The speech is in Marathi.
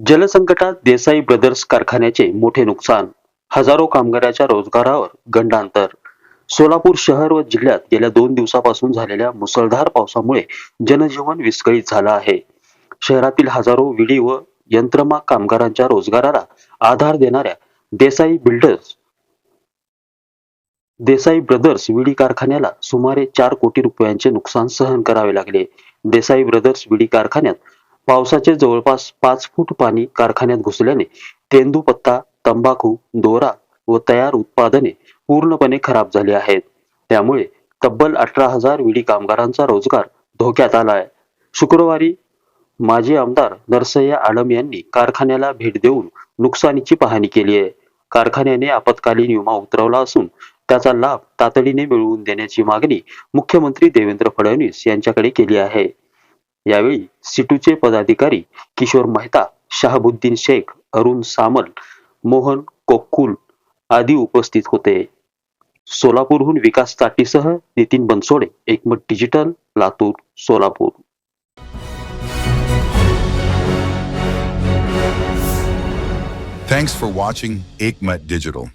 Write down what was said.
जलसंकटात देसाई ब्रदर्स कारखान्याचे मोठे नुकसान हजारो कामगाराच्या रोजगारावर गंडांतर. सोलापूर शहर व जिल्ह्यात गेल्या दोन दिवसापासून झालेल्या मुसळधार पावसामुळे जनजीवन विस्कळीत झालं आहे. शहरातील हजारो विडी व यंत्रमा कामगारांच्या रोजगाराला आधार देणाऱ्या देसाई बिल्डर्स देसाई ब्रदर्स विडी कारखान्याला सुमारे चार कोटी रुपयांचे नुकसान सहन करावे लागले. देसाई ब्रदर्स विडी कारखान्यात पावसाचे जवळपास पाच फूट पाणी कारखान्यात घुसल्याने तेंदूपत्ता तंबाखू दोरा व तयार उत्पादने पूर्णपणे खराब झाली आहेत. त्यामुळे तब्बल अठरा हजार विडी कामगारांचा रोजगार धोक्यात आलाय. शुक्रवारी माजी आमदार नरसय्या आडम यांनी कारखान्याला भेट देऊन नुकसानीची पाहणी केली आहे. कारखान्याने आपत्कालीन विमा उतरवला असून त्याचा लाभ तातडीने मिळवून देण्याची मागणी मुख्यमंत्री देवेंद्र फडणवीस यांच्याकडे केली आहे. यावेळी सिटूचे पदाधिकारी किशोर मेहता शहाबुद्दीन शेख अरुण सामल मोहन कोक्कुल आदी उपस्थित होते सोलापूरहून विकास ताटीसह Nitin Bansode Ekmat digital Latur Solapur Thanks for watching Aikmat Digital.